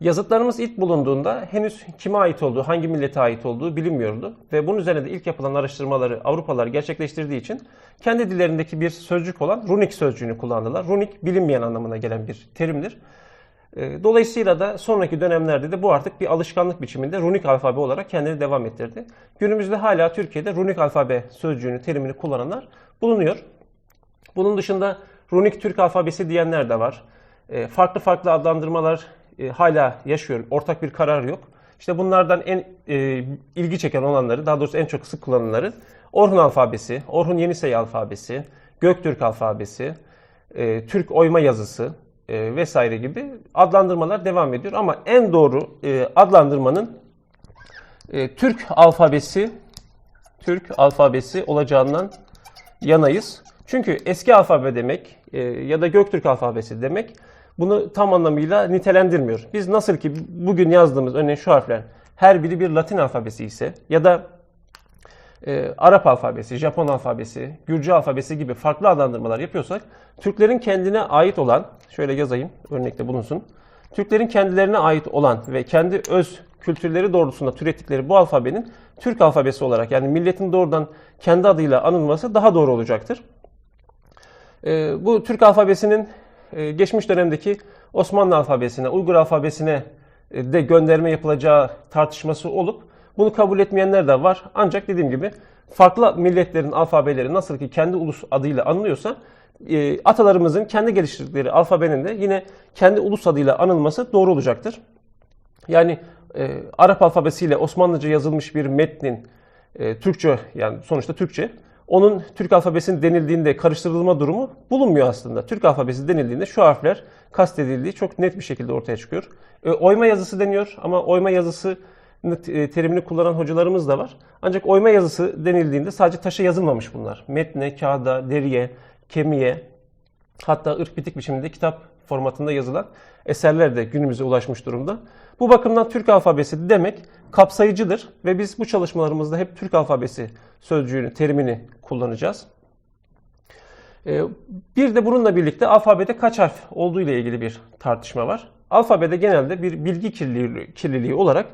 Yazıtlarımız ilk bulunduğunda henüz kime ait olduğu, hangi millete ait olduğu bilinmiyordu. Ve bunun üzerine de ilk yapılan araştırmaları Avrupalılar gerçekleştirdiği için kendi dillerindeki bir sözcük olan runik sözcüğünü kullandılar. Runik bilinmeyen anlamına gelen bir terimdir. E, Dolayısıyla da sonraki dönemlerde de bu artık bir alışkanlık biçiminde runik alfabe olarak kendini devam ettirdi. Günümüzde hala Türkiye'de runik alfabe sözcüğünü, terimini kullananlar bulunuyor. Bunun dışında runik Türk alfabesi diyenler de var. E, farklı farklı adlandırmalar e, hala yaşıyor. Ortak bir karar yok. İşte bunlardan en e, ilgi çeken olanları, daha doğrusu en çok sık kullanılanları Orhun alfabesi, Orhun Yenisey alfabesi, Göktürk alfabesi, e, Türk oyma yazısı e, vesaire gibi adlandırmalar devam ediyor. Ama en doğru e, adlandırmanın e, Türk alfabesi, Türk alfabesi olacağından yanayız. Çünkü eski alfabe demek e, ya da Göktürk alfabesi demek bunu tam anlamıyla nitelendirmiyor. Biz nasıl ki bugün yazdığımız örneğin şu harfler her biri bir Latin alfabesi ise ya da e, Arap alfabesi, Japon alfabesi, Gürcü alfabesi gibi farklı adlandırmalar yapıyorsak Türklerin kendine ait olan, şöyle yazayım örnekte bulunsun. Türklerin kendilerine ait olan ve kendi öz kültürleri doğrultusunda türettikleri bu alfabenin Türk alfabesi olarak yani milletin doğrudan kendi adıyla anılması daha doğru olacaktır. E, bu Türk alfabesinin geçmiş dönemdeki Osmanlı alfabesine, Uygur alfabesine e, de gönderme yapılacağı tartışması olup bunu kabul etmeyenler de var. Ancak dediğim gibi farklı milletlerin alfabeleri nasıl ki kendi ulus adıyla anılıyorsa e, atalarımızın kendi geliştirdikleri alfabenin de yine kendi ulus adıyla anılması doğru olacaktır. Yani e, Arap alfabesiyle Osmanlıca yazılmış bir metnin e, Türkçe yani sonuçta Türkçe onun Türk alfabesi denildiğinde karıştırılma durumu bulunmuyor aslında. Türk alfabesi denildiğinde şu harfler kastedildiği çok net bir şekilde ortaya çıkıyor. E, oyma yazısı deniyor ama oyma yazısı e, terimini kullanan hocalarımız da var. Ancak oyma yazısı denildiğinde sadece taşa yazılmamış bunlar. Metne, kağıda, deriye, kemiğe hatta ırk bitik biçiminde kitap formatında yazılan eserler de günümüze ulaşmış durumda. Bu bakımdan Türk alfabesi demek kapsayıcıdır ve biz bu çalışmalarımızda hep Türk alfabesi sözcüğünü, terimini kullanacağız. Ee, bir de bununla birlikte alfabede kaç harf olduğu ile ilgili bir tartışma var. Alfabede genelde bir bilgi kirliliği, olarak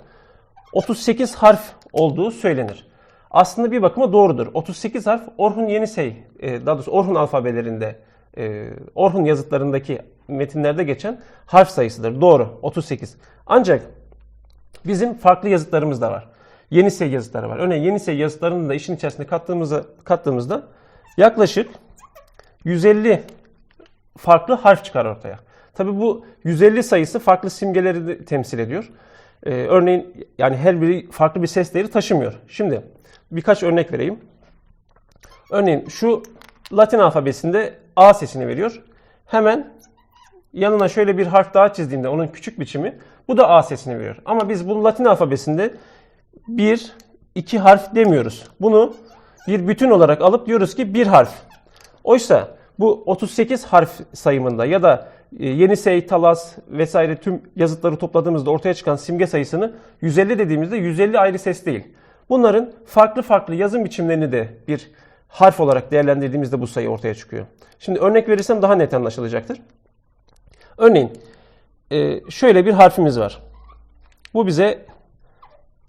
38 harf olduğu söylenir. Aslında bir bakıma doğrudur. 38 harf Orhun Yenisey, e, daha doğrusu Orhun alfabelerinde, e, Orhun yazıtlarındaki metinlerde geçen harf sayısıdır. Doğru, 38. Ancak bizim farklı yazıtlarımız da var. Yenisey yazıtları var. Örneğin Yenisey yazıtlarını da işin içerisine kattığımızda, kattığımızda yaklaşık 150 farklı harf çıkar ortaya. Tabi bu 150 sayısı farklı simgeleri de temsil ediyor. Ee, örneğin yani her biri farklı bir ses değeri taşımıyor. Şimdi birkaç örnek vereyim. Örneğin şu Latin alfabesinde A sesini veriyor. Hemen yanına şöyle bir harf daha çizdiğimde onun küçük biçimi bu da A sesini veriyor. Ama biz bu Latin alfabesinde bir, iki harf demiyoruz. Bunu bir bütün olarak alıp diyoruz ki bir harf. Oysa bu 38 harf sayımında ya da e, Yenisey, Talas vesaire tüm yazıtları topladığımızda ortaya çıkan simge sayısını 150 dediğimizde 150 ayrı ses değil. Bunların farklı farklı yazım biçimlerini de bir harf olarak değerlendirdiğimizde bu sayı ortaya çıkıyor. Şimdi örnek verirsem daha net anlaşılacaktır. Örneğin e, şöyle bir harfimiz var. Bu bize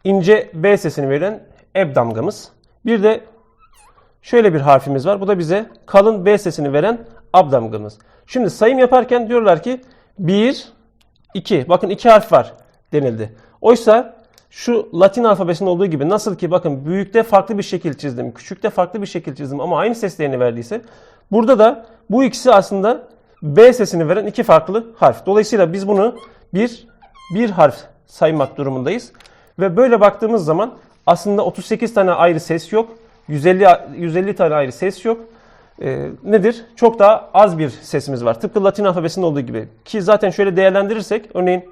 ince B sesini veren eb damgamız. Bir de şöyle bir harfimiz var. Bu da bize kalın B sesini veren ab damgamız. Şimdi sayım yaparken diyorlar ki 1, 2. Bakın iki harf var denildi. Oysa şu Latin alfabesinde olduğu gibi nasıl ki bakın büyükte farklı bir şekil çizdim, küçükte farklı bir şekil çizdim ama aynı seslerini verdiyse burada da bu ikisi aslında B sesini veren iki farklı harf. Dolayısıyla biz bunu bir bir harf saymak durumundayız. Ve böyle baktığımız zaman aslında 38 tane ayrı ses yok. 150 150 tane ayrı ses yok. Ee, nedir? Çok daha az bir sesimiz var. Tıpkı Latin alfabesinde olduğu gibi. Ki zaten şöyle değerlendirirsek örneğin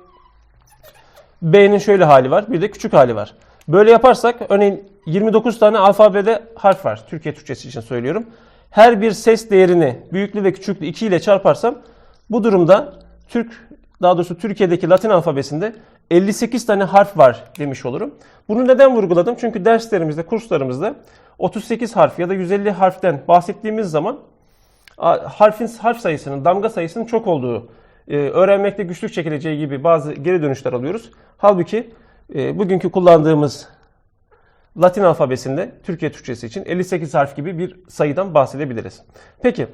B'nin şöyle hali var. Bir de küçük hali var. Böyle yaparsak örneğin 29 tane alfabede harf var. Türkiye Türkçesi için söylüyorum. Her bir ses değerini büyüklü ve küçüklü 2 ile çarparsam bu durumda Türk daha doğrusu Türkiye'deki Latin alfabesinde 58 tane harf var demiş olurum. Bunu neden vurguladım? Çünkü derslerimizde, kurslarımızda 38 harf ya da 150 harften bahsettiğimiz zaman harfin harf sayısının, damga sayısının çok olduğu e, öğrenmekte güçlük çekileceği gibi bazı geri dönüşler alıyoruz. Halbuki e, bugünkü kullandığımız Latin alfabesinde Türkiye Türkçesi için 58 harf gibi bir sayıdan bahsedebiliriz. Peki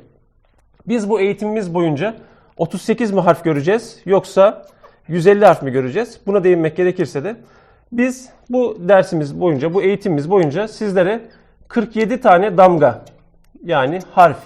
biz bu eğitimimiz boyunca 38 mi harf göreceğiz yoksa 150 harf mi göreceğiz? Buna değinmek gerekirse de biz bu dersimiz boyunca, bu eğitimimiz boyunca sizlere 47 tane damga yani harf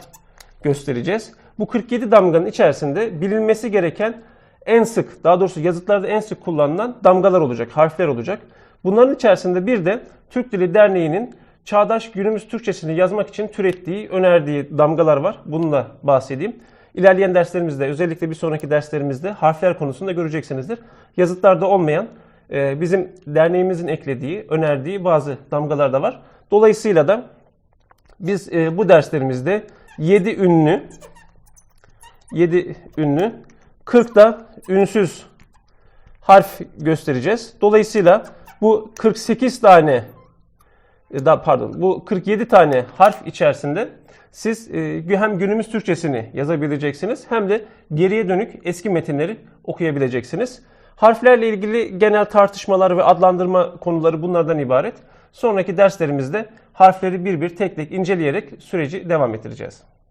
göstereceğiz. Bu 47 damganın içerisinde bilinmesi gereken en sık, daha doğrusu yazıtlarda en sık kullanılan damgalar olacak, harfler olacak. Bunların içerisinde bir de Türk Dili Derneği'nin çağdaş günümüz Türkçesini yazmak için türettiği, önerdiği damgalar var. Bununla bahsedeyim. İlerleyen derslerimizde, özellikle bir sonraki derslerimizde harfler konusunda göreceksinizdir. Yazıtlarda olmayan, e, bizim derneğimizin eklediği, önerdiği bazı damgalar da var. Dolayısıyla da biz e, bu derslerimizde 7 ünlü, 7 ünlü, 40 da ünsüz harf göstereceğiz. Dolayısıyla bu 48 tane e, da pardon bu 47 tane harf içerisinde siz e, hem günümüz Türkçesini yazabileceksiniz hem de geriye dönük eski metinleri okuyabileceksiniz. Harflerle ilgili genel tartışmalar ve adlandırma konuları bunlardan ibaret. Sonraki derslerimizde harfleri bir bir tek tek inceleyerek süreci devam ettireceğiz.